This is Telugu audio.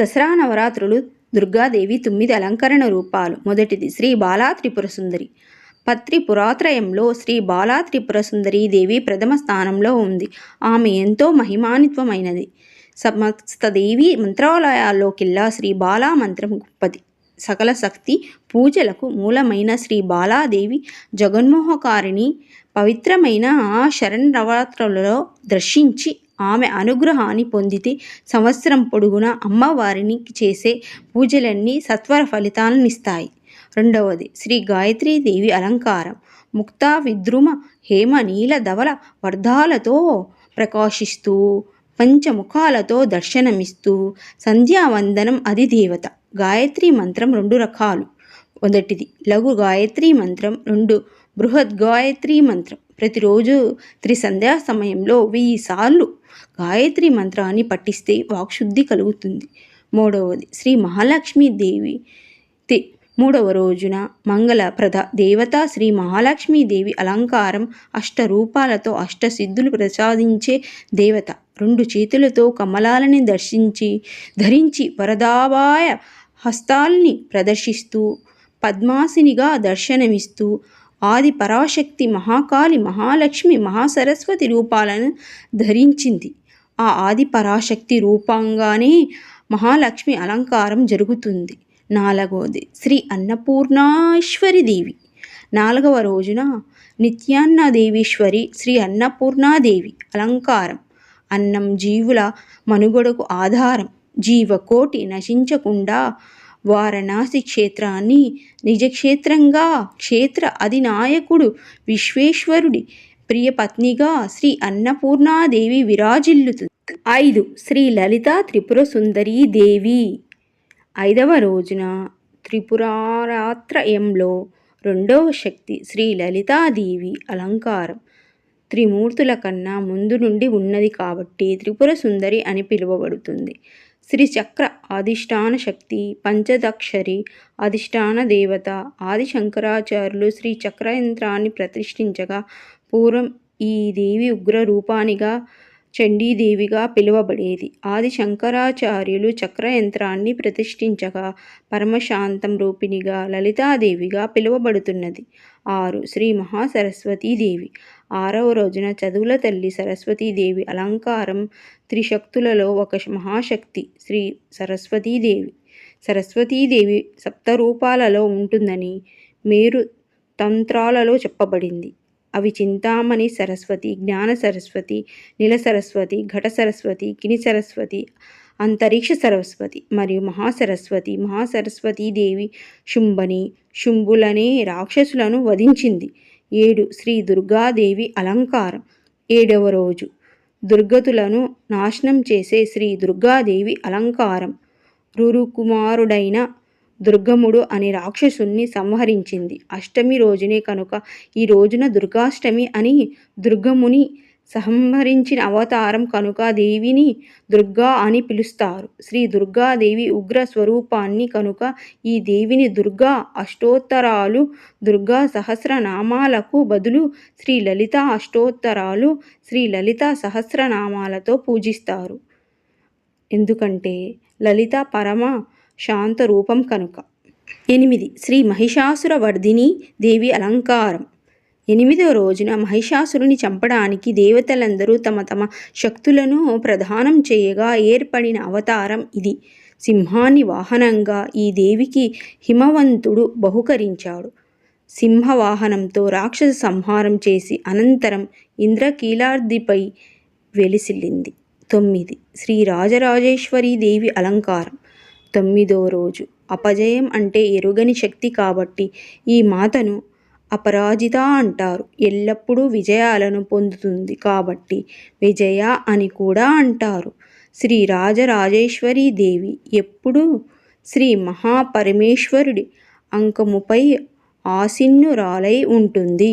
దసరా నవరాత్రులు దుర్గాదేవి తొమ్మిది అలంకరణ రూపాలు. మొదటిది శ్రీ బాలా త్రిపుర సుందరి. పత్రి పురాత్రయంలో శ్రీ బాలా త్రిపుర సుందరి దేవి ప్రథమ స్థానంలో ఉంది. ఆమె ఎంతో మహిమాన్వితమైనది. సమస్త దేవి మంత్రాలయాల్లోకెల్లా శ్రీ బాలా మంత్రం గొప్పది. సకల శక్తి పూజలకు మూలమైన శ్రీ బాలాదేవి జగన్మోహకారిణి పవిత్రమైన ఆ శరణ్ నవరాత్రులలో దర్శించి ఆమె అనుగ్రహాన్ని పొందితే సంవత్సరం పొడుగునా అమ్మవారిని చేసే పూజలన్నీ సత్వర ఫలితాలనిస్తాయి. రెండవది శ్రీ గాయత్రీదేవి అలంకారం. ముక్తా విద్రుమ హేమ నీల ధవల వర్ధాలతో ప్రకాశిస్తూ పంచముఖాలతో దర్శనమిస్తూ సంధ్యావందనం అది దేవత గాయత్రి మంత్రం రెండు రకాలు. మొదటిది లఘు గాయత్రి మంత్రం రెండు బృహద్ గాయత్రి మంత్రం. ప్రతిరోజు త్రిసంధ్యా సమయంలో వెయ్యి సార్లు గాయత్రి మంత్రాన్ని పఠిస్తే వాక్శుద్ధి కలుగుతుంది. మూడవది శ్రీ మహాలక్ష్మి దేవి మూడవ రోజున మంగళప్రద దేవత శ్రీ మహాలక్ష్మీదేవి అలంకారం అష్ట రూపాలతో అష్ట సిద్ధులు ప్రసాదించే దేవత. రెండు చేతులతో కమలాలని దర్శించి ధరించి వరదాబాయ హస్తాల్ని ప్రదర్శిస్తూ పద్మాసినిగా దర్శనమిస్తూ ఆది పరాశక్తి మహాకాళి మహాలక్ష్మి మహాసరస్వతి రూపాలను ధరించింది. ఆ ఆది పరాశక్తి రూపంగానే మహాలక్ష్మి అలంకారం జరుగుతుంది. నాలుగవది శ్రీ అన్నపూర్ణాశ్వరి దేవి. నాలుగవ రోజున నిత్యాన్నదేవీశ్వరి శ్రీ అన్నపూర్ణాదేవి అలంకారం. అన్నం జీవుల మనుగడకు ఆధారం. జీవకోటి నశించకుండా వారణాసి క్షేత్రాన్ని నిజక్షేత్రంగా క్షేత్ర అధినాయకుడు విశ్వేశ్వరుడి ప్రియపత్నిగా శ్రీ అన్నపూర్ణాదేవి విరాజిల్లుతుంది. ఐదు శ్రీ లలిత త్రిపుర సుందరీ దేవి. ఐదవ రోజున త్రిపురారాత్రయంలో రెండవ శక్తి శ్రీ లలితాదేవి అలంకారం. త్రిమూర్తుల కన్నా ముందు నుండి ఉన్నది కాబట్టి త్రిపుర సుందరి అని పిలువబడుతుంది. శ్రీ చక్ర అధిష్టాన శక్తి పంచదక్షరి అధిష్టాన దేవత ఆది శంకరాచార్యులు శ్రీ చక్ర యంత్రాన్ని ప్రతిష్ఠించగా పూర్వం ఈ దేవి ఉగ్ర రూపానిగా చండీదేవిగా పిలువబడేది. ఆది శంకరాచార్యులు చక్రయంత్రాన్ని ప్రతిష్ఠించగా పరమశాంతం రూపిణిగా లలితాదేవిగా పిలువబడుతున్నది. ఆరు శ్రీ మహాసరస్వతీదేవి. ఆరవ రోజున చదువుల తల్లి సరస్వతీదేవి అలంకారం త్రిశక్తులలో ఒక మహాశక్తి శ్రీ సరస్వతీదేవి. సరస్వతీదేవి సప్తరూపాలలో ఉంటుందని మేరు తంత్రాలలో చెప్పబడింది. అవి చింతామణి సరస్వతి జ్ఞాన సరస్వతి నీల సరస్వతి ఘట సరస్వతి కిని సరస్వతి అంతరిక్ష సరస్వతి మరియు మహాసరస్వతి. మహాసరస్వతీదేవి శుంభని శుంభులనే రాక్షసులను వధించింది. ఏడు శ్రీ దుర్గాదేవి అలంకారం. ఏడవ రోజు దుర్గతులను నాశనం చేసే శ్రీ దుర్గాదేవి అలంకారం. రురుకుమారుడైన దుర్గముడు అనే రాక్షసుణ్ణి సంహరించింది. అష్టమి రోజునే కనుక ఈ రోజున దుర్గాష్టమి అని దుర్గముని సంహరించిన అవతారం కనుక దేవిని దుర్గా అని పిలుస్తారు. శ్రీ దుర్గాదేవి ఉగ్ర స్వరూపాన్ని కనుక ఈ దేవిని దుర్గా అష్టోత్తరాలు దుర్గా సహస్రనామాలకు బదులు శ్రీ లలిత అష్టోత్తరాలు శ్రీ లలిత సహస్రనామాలతో పూజిస్తారు. ఎందుకంటే లలిత పరమ శాంత రూపం కనుక. ఎనిమిది. శ్రీ మహిషాసుర వర్ధిని దేవి అలంకారం. ఎనిమిదవ రోజున మహిషాసురుని చంపడానికి దేవతలందరూ తమ తమ శక్తులను ప్రదానం చేయగా ఏర్పడిన అవతారం ఇది. సింహాన్ని వాహనంగా ఈ దేవికి హిమవంతుడు బహుకరించాడు. సింహవాహనంతో రాక్షస సంహారం చేసి అనంతరం ఇంద్రకీలార్దిపై వెలిసిల్లింది. తొమ్మిది. శ్రీ రాజరాజేశ్వరీ దేవి అలంకారం. తొమ్మిదో రోజు. అపజయం అంటే ఎరుగని శక్తి కాబట్టి ఈ మాతను అపరాజిత అంటారు. ఎల్లప్పుడూ విజయాలను పొందుతుంది కాబట్టి విజయ అని కూడా అంటారు. శ్రీ రాజరాజేశ్వరీ దేవి ఎప్పుడూ శ్రీ మహాపరమేశ్వరుడి అంకముపై ఆసిన్నురాలై ఉంటుంది.